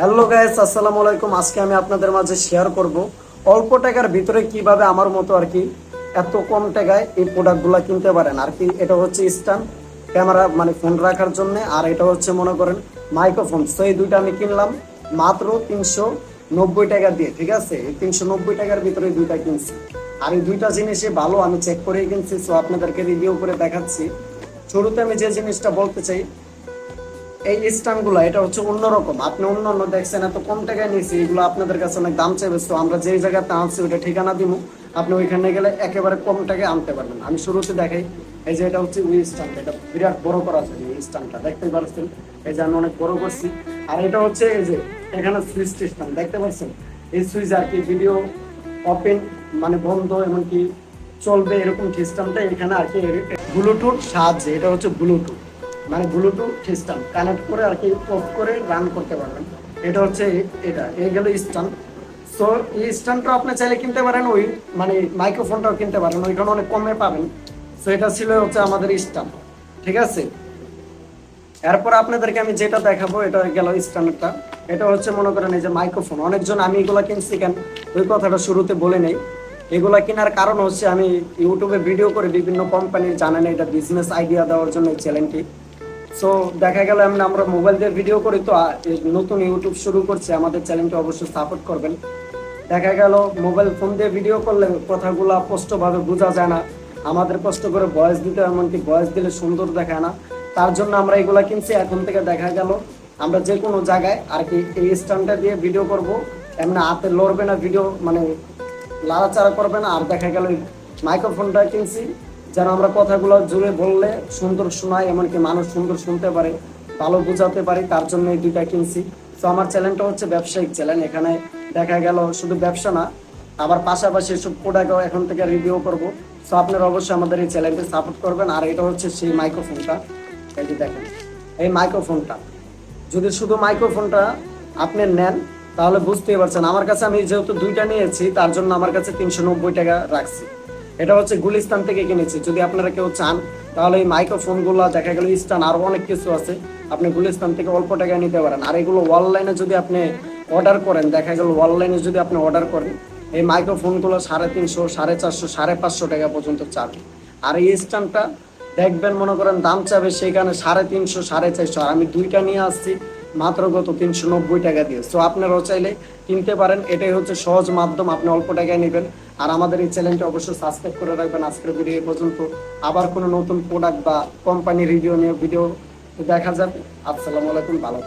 Hello guys, আসসালামু আলাইকুম। আজকে আমি আপনাদের মাঝে শেয়ার করব অল্প টাকার ভিতরে কীভাবে আমার মতো আর কি এত কম টাকায় এই প্রোডাক্টগুলো কিনতে পারেন। আর কি এটা হচ্ছে স্ট্যান্ড ক্যামেরা মানে ফোন রাখার জন্য। আর এটা হচ্ছে, মনে করেন মাইক্রোফোন তো এই দুইটা আমি কিনলাম মাত্র তিনশো নব্বই টাকা দিয়ে, ঠিক আছে? এই তিনশো নব্বই টাকার ভিতরে দুইটা কিনছি। আর এই দুইটা জিনিসই ভালো, আমি চেক করে কিনছি। সো আপনাদেরকে রিভিউ করে দেখাচ্ছি। শুরুতে আমি যে জিনিসটা বলতে চাই এই স্ট্যান্ডগুলো এটা হচ্ছে অন্যরকম। আপনি অন্য অন্য দেখছেন, এত কম টাকায় নিয়েছি, এগুলো আপনাদের কাছে অনেক দাম চাইবে। তো আমরা যেই জায়গাতে আনছি, ওইটা ঠিকানা দিব। আপনি ওইখানে গেলে একেবারে কম টাকায় আনতে পারবেন। আমি শুরুতে দেখাই, এই যে এটা হচ্ছে উই স্ট্যান্ড এটা বিরাট বড় করা আছে এই স্ট্যান্ডটা দেখতে পাচ্ছেন? এই যে আমি অনেক বড় করছি। আর এটা হচ্ছে এই যে, এখানে সুইচ স্ট্যান্ড দেখতে পাচ্ছেন? এই সুইচ আর কি ভিডিও ওপেন মানে বন্ধ, এমনকি চলবে এরকম সিস্টেমটা এখানে আর কি ব্লুটুথ সাহায্যে, এটা হচ্ছে ব্লুটুথ মানে ব্লুটুথ সিস্টেম কানেক্ট করে আর কি অফ করে রান করতে পারবেন। এটা হচ্ছে এটা এই গেল স্ট্যান্ড সো এই স্ট্যান্ডটা আপনি চাইলে কিনতে পারেন, ওই মানে মাইক্রোফোনটাও কিনতে পারেন, ওইখানে অনেক কমে পাবেন। সো এটা ছিল হচ্ছে আমাদের স্ট্যান্ড ঠিক আছে? এরপর আপনাদেরকে আমি যেটা দেখাবো, এটা গেল স্ট্যান্ডার্ডটা এটা হচ্ছে মনে করেন এই যে মাইক্রোফোন অনেকজন আমি এগুলা কিনছি কেন? ওই কথাটা শুরুতে বলে নেই। এগুলা কেনার কারণ হচ্ছে আমি ইউটিউবে ভিডিও করে বিভিন্ন কোম্পানির জানেন, এটা বিজনেস আইডিয়া দেওয়ার জন্য এই চ্যানেলটি সো দেখা গেল আমরা আমরা মোবাইল দিয়ে ভিডিও করি, তো নতুন ইউটিউব শুরু করছে, আমাদের চ্যানেলটি অবশ্যই সাপোর্ট করবেন। দেখা গেল মোবাইল ফোন দিয়ে ভিডিও করলে কথাগুলো স্পষ্টভাবে বোঝা যায় না। আমাদের কষ্ট করে ভয়েস দিতে, এমনকি ভয়েস দিলে সুন্দর দেখায় না। তার জন্য আমরা এগুলা কিনছি, এখন থেকে দেখা গেল, আমরা যে কোনো জায়গায় আর কি এই স্ট্যান্ডটা দিয়ে ভিডিও করব। এমনি হাতে লড়বে না ভিডিও মানে লাড়াচাড়া করবে না। আর দেখা গেল মাইক্রোফোনটা কিনছি যেন আমরা কথাগুলো জুড়ে বললে সুন্দর শোনায়, এমনকি মানুষ সুন্দর শুনতে পারে, ভালো বোঝাতে পারি, তার জন্য এই দুইটা কিনছি। তো আমার চ্যানেলটা হচ্ছে ব্যবসায়িক চ্যানেল, এখানে দেখা গেল শুধু ব্যবসা না, আবার পাশাপাশি সব প্রোডাক্টও এখন থেকে রিভিউ করব। তো আপনারা অবশ্যই আমাদের এই চ্যানেলটি সাপোর্ট করবেন, আর এটা হচ্ছে সেই মাইক্রোফোনটা এই যে দেখেন, এই মাইক্রোফোনটা যদি শুধু মাইক্রোফোনটা আপনি নেন, তাহলে বুঝতেই পারছেন, আমার কাছে আমি যেহেতু দুইটা নিয়েছি, তার জন্য আমার কাছে তিনশো নব্বই টাকা রাখছি। এটা হচ্ছে গুলিস্তান থেকে কিনেছি। যদি আপনারা কেউ চান, তাহলে এই মাইক্রোফোনগুলো দেখা গেল স্টান আরও অনেক কিছু আছে। আপনি গুলিস্তান থেকে অল্প টাকায় নিতে পারেন। আর এগুলো অনলাইনে যদি আপনি অর্ডার করেন, দেখা গেল অনলাইনে যদি আপনি অর্ডার করেন, এই মাইক্রোফোনগুলো সাড়ে তিনশো, সাড়ে চারশো, সাড়ে পাঁচশো টাকা পর্যন্ত চাবে আর এই স্ট্যান্ডটা দেখবেন, মনে করেন দাম চাবে সেখানে সাড়ে তিনশো, সাড়ে চারশো। আর আমি দুইটা নিয়ে আসছি। মাত্র গত তিনশো নব্বই টাকা দিয়ে। সো আপনারাও চাইলে কিনতে পারেন। এটাই হচ্ছে সহজ মাধ্যম। আপনি অল্প টাকায় নেবেন। আর আমাদের এই চ্যানেলটি অবশ্যই সাবস্ক্রাইব করে রাখবেন। আজকের ভিডিও পর্যন্ত। আবার কোনো নতুন প্রোডাক্ট বা কোম্পানি রিভিউ নিয়ে ভিডিও দেখা যাবে। আসসালামু আলাইকুম। ভালো।